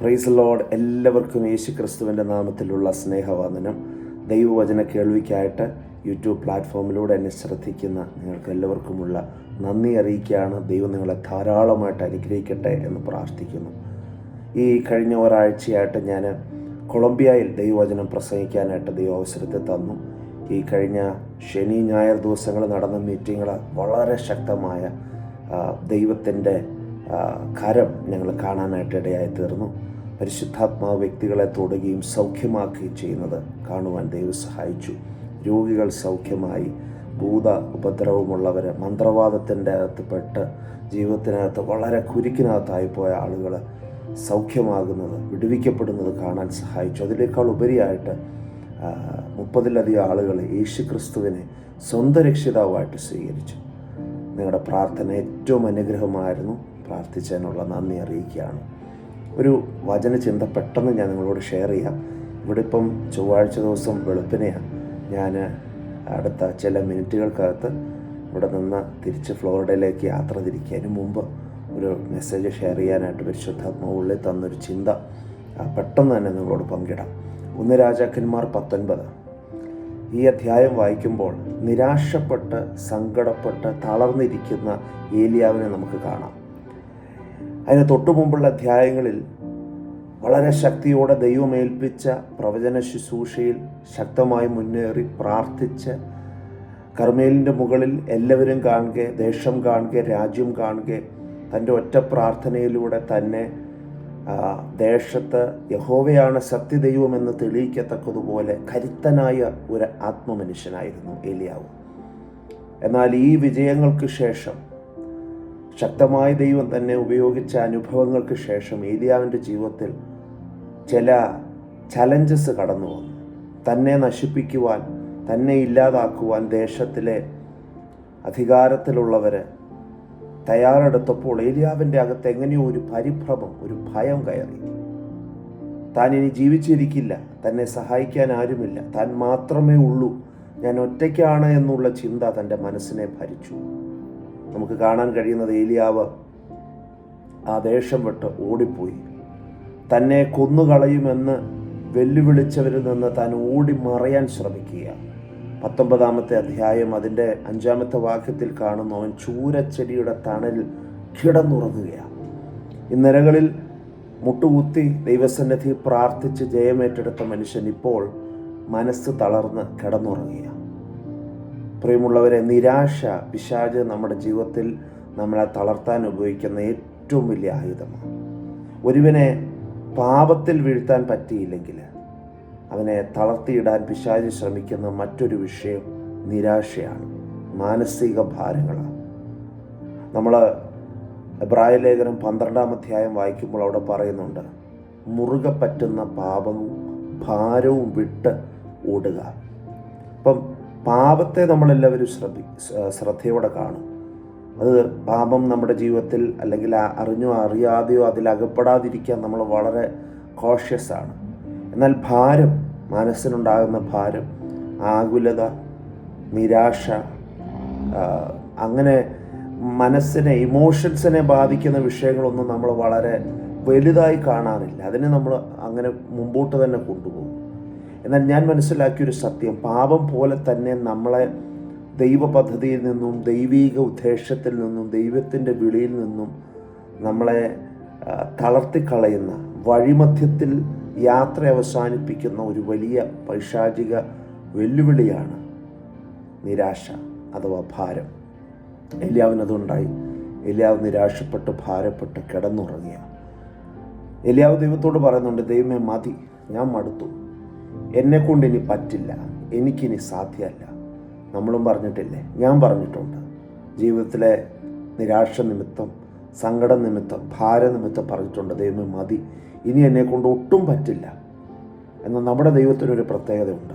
Price load എല്ലാവർക്കും യേശു ക്രിസ്തുവിന്റെ നാമത്തിലുള്ള സ്നേഹവന്ദനം. ദൈവവചന കേൾവിക്കായിട്ട് യൂട്യൂബ് പ്ലാറ്റ്ഫോമിലൂടെ എന്നെ ശ്രദ്ധിക്കുന്ന നിങ്ങൾക്ക് എല്ലാവർക്കുമുള്ള നന്ദി അറിയിക്കുകയാണ്. ദൈവം നിങ്ങളെ ധാരാളമായിട്ട് അനുഗ്രഹിക്കട്ടെ എന്ന് പ്രാർത്ഥിക്കുന്നു. ഈ കഴിഞ്ഞ ഒരാഴ്ചയായിട്ട് ഞാൻ കൊളംബിയയിൽ ദൈവവചനം പ്രസംഗിക്കാനായിട്ട് ദൈവ അവസരത്തെ തന്നു. ഈ കഴിഞ്ഞ ശനി ഞായർ ദിവസങ്ങൾ നടന്ന മീറ്റിങ്ങൾ വളരെ ശക്തമായ ദൈവത്തിന്റെ കരം ഞങ്ങൾ കാണാനായിട്ട് ഇടയായി തീർന്നു. പരിശുദ്ധാത്മാവ് വ്യക്തികളെ തൊടുകയും സൗഖ്യമാക്കുകയും ചെയ്യുന്നത് കാണുവാൻ ദൈവം സഹായിച്ചു. രോഗികൾ സൗഖ്യമായി. ഭൂത ഉപദ്രവമുള്ളവർ മന്ത്രവാദത്തിന്റെ അകത്ത് പെട്ട് ജീവിതത്തിനകത്ത് വളരെ കുരുക്കിനകത്തായി പോയ ആളുകൾ സൗഖ്യമാകുന്നത് വിടുവിക്കപ്പെടുന്നത് കാണാൻ സഹായിച്ചു. അതിനേക്കാൾ ഉപരിയായിട്ട് മുപ്പതിലധികം ആളുകൾ യേശു ക്രിസ്തുവിനെ സ്വന്തം രക്ഷിതാവായിട്ട് സ്വീകരിച്ചു. നിങ്ങളുടെ പ്രാർത്ഥന ഏറ്റവും അനുഗ്രഹമായിരുന്നു. പ്രാർത്ഥിച്ചതിനുള്ള നന്ദി അറിയിക്കുകയാണ്. ഒരു വചനചിന്ത പെട്ടെന്ന് ഞാൻ നിങ്ങളോട് ഷെയർ ചെയ്യാം. ഇവിടെ ഇപ്പം ചൊവ്വാഴ്ച ദിവസം വെളുപ്പിനെയാണ്. ഞാൻ അടുത്ത ചില മിനിറ്റുകൾക്കകത്ത് ഇവിടെ നിന്ന് തിരിച്ച് ഫ്ലോറിഡയിലേക്ക് യാത്ര തിരിക്കുക അതിന് മുമ്പ് ഒരു മെസ്സേജ് ഷെയർ ചെയ്യാനായിട്ട് പരിശുദ്ധാത്മാവുള്ളിൽ തന്നൊരു ചിന്ത പെട്ടെന്ന് തന്നെ നിങ്ങളോട് പങ്കിടാം. ഒന്ന് രാജാക്കന്മാർ പത്തൊൻപത്. ഈ അധ്യായം വായിക്കുമ്പോൾ നിരാശപ്പെട്ട് സങ്കടപ്പെട്ട് തളർന്നിരിക്കുന്ന ഏലിയാവിനെ നമുക്ക് കാണാം. അതിന് തൊട്ടു മുമ്പുള്ള അധ്യായങ്ങളിൽ വളരെ ശക്തിയോടെ ദൈവമേൽപ്പിച്ച പ്രവചന ശുശ്രൂഷയിൽ ശക്തമായി മുന്നേറി പ്രാർത്ഥിച്ച് കർമ്മേലിന്റെ മുകളിൽ എല്ലാവരും കാണുക ദേശം കാണുക രാജ്യം കാണുക തന്റെ ഒറ്റ പ്രാർത്ഥനയിലൂടെ തന്നെ ദേശത്ത് യഹോവയാണ് സത്യദൈവമെന്ന് തെളിയിക്കത്തക്കതുപോലെ കരുത്തനായ ഒരു ആത്മമനുഷ്യനായിരുന്നു ഏലിയാവ്. എന്നാൽ ഈ വിജയങ്ങൾക്ക് ശേഷം ശക്തമായ ദൈവം തന്നെ ഉപയോഗിച്ച അനുഭവങ്ങൾക്ക് ശേഷം ഏലിയാവിന്റെ ജീവിതത്തിൽ ചില ചലഞ്ചസ് കടന്നു വന്നു. തന്നെ നശിപ്പിക്കുവാൻ തന്നെ ഇല്ലാതാക്കുവാൻ ദേശത്തിലെ അധികാരത്തിലുള്ളവർ തയ്യാറെടുത്തപ്പോൾ ഏലിയാവിന്റെ അകത്ത് എങ്ങനെയോ ഒരു പരിഭ്രമം ഒരു ഭയം കയറി. താൻ ഇനി ജീവിച്ചിരിക്കില്ല തന്നെ സഹായിക്കാൻ ആരുമില്ല. താൻ മാത്രമേ ഉള്ളൂ. ഞാൻ ഒറ്റയ്ക്കാണ് എന്നുള്ള ചിന്ത തന്റെ മനസ്സിനെ ഭരിച്ചു. നമുക്ക് കാണാൻ കഴിയുന്നത് ഏലിയാവ് ആ ദേഷ്യം വിട്ട് ഓടിപ്പോയി. തന്നെ കൊന്നുകളയുമെന്ന് വെല്ലുവിളിച്ചവരിൽ നിന്ന് താൻ ഓടി മറയാൻ ശ്രമിക്കുക. പത്തൊമ്പതാമത്തെ അധ്യായം അതിന്റെ അഞ്ചാമത്തെ വാക്യത്തിൽ കാണുന്നു അവൻ ചൂരച്ചെടിയുടെ തണലിൽ കിടന്നുറങ്ങുകയാണ് ഇന്നരകളിൽ മുട്ടുകുത്തി ദൈവസന്നിധി പ്രാർത്ഥിച്ച് ജയമേറ്റെടുത്ത മനുഷ്യൻ ഇപ്പോൾ മനസ്സ് തളർന്ന് കിടന്നുറങ്ങുക പ്രിയമുള്ളവരെ നിരാശ പിശാജ് നമ്മുടെ ജീവിതത്തിൽ നമ്മളെ തളർത്താൻ ഉപയോഗിക്കുന്ന ഏറ്റവും വലിയ ആയുധമാണ്. ഒരുവനെ പാപത്തിൽ വീഴ്ത്താൻ പറ്റിയില്ലെങ്കിൽ അവനെ തളർത്തിയിടാൻ പിശാജ് ശ്രമിക്കുന്ന മറ്റൊരു വിഷയം നിരാശയാണ് മാനസിക ഭാരങ്ങളാണ്. നമ്മൾ എബ്രായ ലേഖനം പന്ത്രണ്ടാം അധ്യായം വായിക്കുമ്പോൾ അവിടെ പറയുന്നുണ്ട് മുറുകെ പറ്റുന്ന പാപവും ഭാരവും വിട്ട് ഓടുക. അപ്പം പാപത്തെ നമ്മളെല്ലാവരും ശ്രദ്ധി ശ്രദ്ധയോടെ കാണും. അത് പാപം നമ്മുടെ ജീവിതത്തിൽ അല്ലെങ്കിൽ അറിഞ്ഞോ അറിയാതെയോ അതിലകപ്പെടാതിരിക്കാൻ നമ്മൾ വളരെ കോഷ്യസ് ആണ്. എന്നാൽ ഭാരം മനസ്സിനുണ്ടാകുന്ന ഭാരം ആകുലത നിരാശ അങ്ങനെ മനസ്സിനെ ഇമോഷൻസിനെ ബാധിക്കുന്ന വിഷയങ്ങളൊന്നും നമ്മൾ വളരെ വലുതായി കാണാറില്ല. അതിനെ നമ്മൾ അങ്ങനെ മുമ്പോട്ട് തന്നെ കൊണ്ടുപോകും. എന്നാൽ ഞാൻ മനസ്സിലാക്കിയൊരു സത്യം. പാപം പോലെ തന്നെ നമ്മളെ ദൈവ പദ്ധതിയിൽ നിന്നും ദൈവീക ഉദ്ദേശത്തിൽ നിന്നും ദൈവത്തിന്റെ വിളിയിൽ നിന്നും നമ്മളെ തളർത്തിക്കളയുന്ന വഴിമധ്യത്തിൽ യാത്ര അവസാനിപ്പിക്കുന്ന ഒരു വലിയ പൈശാചിക വെല്ലുവിളിയാണ് നിരാശ അഥവാ ഭാരം. എല്ലാവിനതുണ്ടായി എലിയാവ് നിരാശപ്പെട്ട് ഭാരപ്പെട്ട് കിടന്നുറങ്ങിയ. എലിയാവ് ദൈവത്തോട് പറയുന്നുണ്ട് ദൈവമേ മതി ഞാൻ മടുത്തു. എന്നെക്കൊണ്ട് ഇനി പറ്റില്ല എനിക്കിനി സാധ്യമല്ല നമ്മളും പറഞ്ഞിട്ടില്ലേ? ഞാൻ പറഞ്ഞിട്ടുണ്ട്. ജീവിതത്തിലെ നിരാശ നിമിത്തം സങ്കട നിമിത്തം ഭാര നിമിത്തം പറഞ്ഞിട്ടുണ്ട്. ദൈവമേ മതി. ഇനി എന്നെക്കൊണ്ട് ഒട്ടും പറ്റില്ല. എന്നാൽ നമ്മുടെ ദൈവത്തിനൊരു പ്രത്യേകതയുണ്ട്.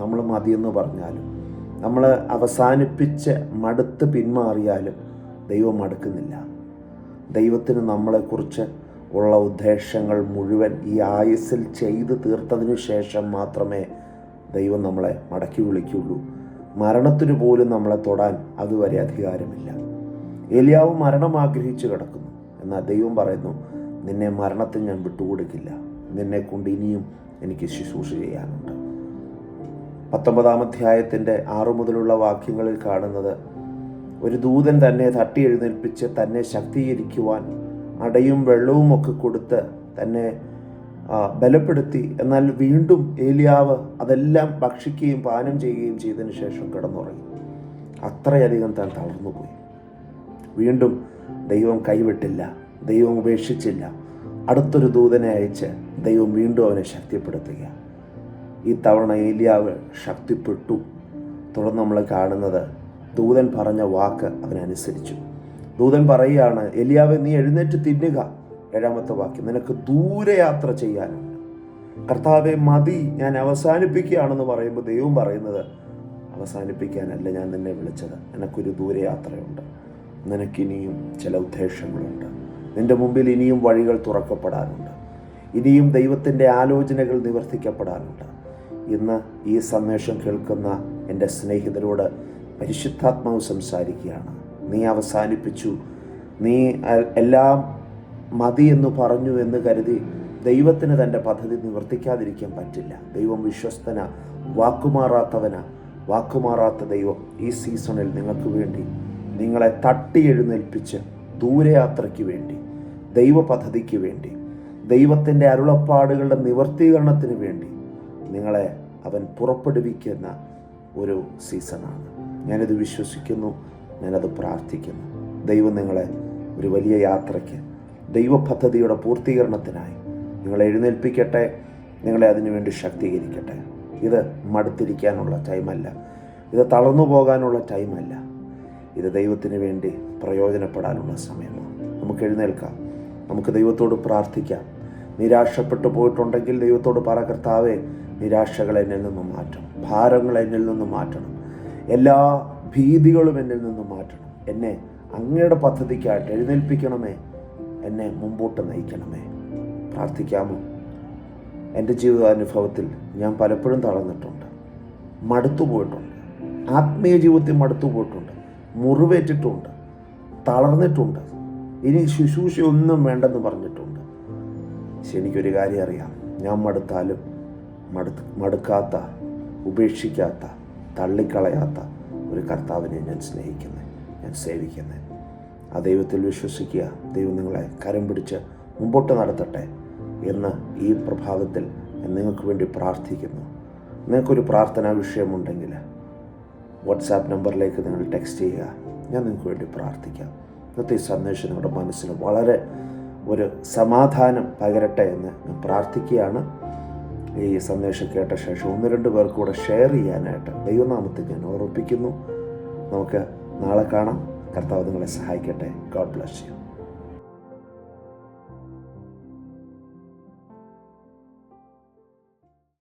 നമ്മൾ മതിയെന്ന് പറഞ്ഞാലും നമ്മൾ അവസാനിപ്പിച്ച് മടുത്ത് പിന്മാറിയാലും ദൈവം മടുക്കുന്നില്ല. ദൈവത്തിന് നമ്മളെക്കുറിച്ച് ഉള്ള ഉദ്ദേശങ്ങൾ മുഴുവൻ ഈ ആയുസ്സിൽ ചെയ്തു തീർത്തതിനു ശേഷം മാത്രമേ ദൈവം നമ്മളെ മടക്കി വിളിക്കുകയുള്ളൂ. മരണത്തിനു പോലും നമ്മളെ തൊടാൻ അതുവരെ അധികാരമില്ല. ഏലിയാവ് മരണം ആഗ്രഹിച്ചു കിടക്കുന്നു. എന്നാൽ ദൈവം പറയുന്നു നിന്നെ മരണത്തിൽ ഞാൻ വിട്ടുകൊടുക്കില്ല. നിന്നെ കൊണ്ട് ഇനിയും എനിക്ക് ശുശ്രൂഷ ചെയ്യാനുണ്ട്. പത്തൊമ്പതാം അധ്യായത്തിന്റെ ആറു മുതലുള്ള വാക്യങ്ങളിൽ കാണുന്നത് ഒരു ദൂതൻ തന്നെ തട്ടി എഴുന്നേൽപ്പിച്ച് തന്നെ ശക്തീകരിക്കുവാൻ അടയും വെള്ളവും ഒക്കെ കൊടുത്ത് തന്നെ ബലപ്പെടുത്തി. എന്നാൽ വീണ്ടും ഏലിയാവ് അതെല്ലാം ഭക്ഷിക്കുകയും പാനം ചെയ്യുകയും ചെയ്തതിന് ശേഷം കിടന്നുറങ്ങി. അത്രയധികം താൻ തളർന്നുപോയി വീണ്ടും ദൈവം കൈവിട്ടില്ല ദൈവം ഉപേക്ഷിച്ചില്ല. അടുത്തൊരു ദൂതനെ അയച്ച് ദൈവം വീണ്ടും അവനെ ശക്തിപ്പെടുത്തുക. ഈ തവണ ഏലിയാവ് ശക്തിപ്പെട്ടു. തുടർന്ന് നമ്മൾ കാണുന്നത് ദൂതൻ പറഞ്ഞ വാക്ക് അവനനുസരിച്ചു ദൂതൻ പറയുകയാണ് എലിയാവെ നീ എഴുന്നേറ്റ് തിന്നുക. ഏഴാമത്തെ വാക്യം നിനക്ക് ദൂരയാത്ര ചെയ്യാനുണ്ട്. കർത്താവെ മതി ഞാൻ അവസാനിപ്പിക്കുകയാണെന്ന് പറയുമ്പോൾ ദൈവം പറയുന്നത് അവസാനിപ്പിക്കാനല്ല ഞാൻ നിന്നെ വിളിച്ചത്. നിനക്കൊരു ദൂരയാത്രയുണ്ട് നിനക്കിനിയും ചില ഉദ്ദേശങ്ങളുണ്ട്. നിന്റെ മുമ്പിൽ ഇനിയും വഴികൾ തുറക്കപ്പെടാനുണ്ട്. ഇനിയും ദൈവത്തിന്റെ ആലോചനകൾ നിവർത്തിക്കപ്പെടാനുണ്ട്. ഇന്ന് ഈ സന്ദേശം കേൾക്കുന്ന എന്റെ സ്നേഹിതരോട് പരിശുദ്ധാത്മാവ് സംസാരിക്കുകയാണ്. നീ അവസാനിപ്പിച്ചു. നീ എല്ലാം മതി എന്ന് പറഞ്ഞു എന്ന് കരുതി ദൈവത്തിന് തന്റെ പദ്ധതി നിവർത്തിക്കാതിരിക്കാൻ പറ്റില്ല. ദൈവം വിശ്വസ്തന വാക്കുമാറാത്തവന. വാക്കുമാറാത്ത ദൈവം ഈ സീസണിൽ നിങ്ങൾക്ക് വേണ്ടി നിങ്ങളെ തട്ടി എഴുന്നേൽപ്പിച്ച് ദൂരയാത്രയ്ക്ക് വേണ്ടി ദൈവ പദ്ധതിക്ക് വേണ്ടി ദൈവത്തിന്റെ അരുളപ്പാടുകളുടെ നിവർത്തീകരണത്തിന് വേണ്ടി നിങ്ങളെ അവൻ പുറപ്പെടുവിക്കുന്ന ഒരു സീസണാണ്. ഞാനിത് വിശ്വസിക്കുന്നു. ഞാനത് പ്രാർത്ഥിക്കുന്നു. ദൈവം നിങ്ങളെ ഒരു വലിയ യാത്രയ്ക്ക് ദൈവ പദ്ധതിയുടെ പൂർത്തീകരണത്തിനായി നിങ്ങളെ എഴുന്നേൽപ്പിക്കട്ടെ നിങ്ങളെ അതിനുവേണ്ടി ശക്തീകരിക്കട്ടെ. ഇത് മടുത്തിരിക്കാനുള്ള ടൈമല്ല. ഇത് തളർന്നു പോകാനുള്ള ടൈമല്ല. ഇത് ദൈവത്തിന് വേണ്ടി പ്രയോജനപ്പെടാനുള്ള സമയമാണ്. നമുക്ക് എഴുന്നേൽക്കാം. നമുക്ക് ദൈവത്തോട് പ്രാർത്ഥിക്കാം. നിരാശപ്പെട്ടു പോയിട്ടുണ്ടെങ്കിൽ ദൈവത്തോട് പറ കർത്താവേ നിരാശകൾ എന്നിൽ നിന്നും മാറ്റണം. ഭാരങ്ങൾ എന്നിൽ നിന്നും മാറ്റണം. എല്ലാ ഭീതികളും എന്നിൽ നിന്നും മാറ്റണം. എന്നെ അങ്ങയുടെ പദ്ധതിക്കായിട്ട് എഴുന്നേൽപ്പിക്കണമേ. എന്നെ മുമ്പോട്ട് നയിക്കണമേ. പ്രാർത്ഥിക്കാമോ? എന്റെ ജീവിതാനുഭവത്തിൽ ഞാൻ പലപ്പോഴും തളർന്നിട്ടുണ്ട്. മടുത്തു പോയിട്ടുണ്ട്. ആത്മീയ ജീവിതത്തിൽ മടുത്തു പോയിട്ടുണ്ട്. മുറിവേറ്റിട്ടുണ്ട്. തളർന്നിട്ടുണ്ട്. ഇനി ശുശ്രൂഷ ഒന്നും വേണ്ടെന്ന് പറഞ്ഞിട്ടുണ്ട്. പക്ഷെ എനിക്കൊരു കാര്യം അറിയാം. ഞാൻ മടുത്താലും മടുത്ത് മടുക്കാത്ത ഉപേക്ഷിക്കാത്ത തള്ളിക്കളയാത്ത ഒരു കർത്താവിനെ ഞാൻ സ്നേഹിക്കുന്നത് ഞാൻ സേവിക്കുന്നത് ആ ദൈവത്തിൽ വിശ്വസിക്കുക. ദൈവം നിങ്ങളെ കരം പിടിച്ച് മുമ്പോട്ട് നടത്തട്ടെ എന്ന് ഈ പ്രഭാതത്തിൽ നിങ്ങൾക്ക് വേണ്ടി പ്രാർത്ഥിക്കുന്നു. നിങ്ങൾക്കൊരു പ്രാർത്ഥനാ വിഷയമുണ്ടെങ്കിൽ വാട്സാപ്പ് നമ്പറിലേക്ക് നിങ്ങൾ ടെക്സ്റ്റ് ചെയ്യുക. ഞാൻ നിങ്ങൾക്ക് വേണ്ടി പ്രാർത്ഥിക്കാം. ഇന്നത്തെ ഈ സന്ദേശം നിങ്ങളുടെ മനസ്സിന് വളരെ ഒരു സമാധാനം പകരട്ടെ എന്ന് ഞാൻ പ്രാർത്ഥിക്കുകയാണ്. ഈ സന്ദേശം കേട്ട ശേഷം ഒന്ന് രണ്ട് പേർക്ക് കൂടെ ഷെയർ ചെയ്യാനായിട്ട് ദൈവനാമത്തിൽ ഞാൻ ഓർമ്മിപ്പിക്കുന്നു. നമുക്ക് നാളെ കാണാം. കർത്താവ് നിങ്ങളെ സഹായിക്കട്ടെ. God bless you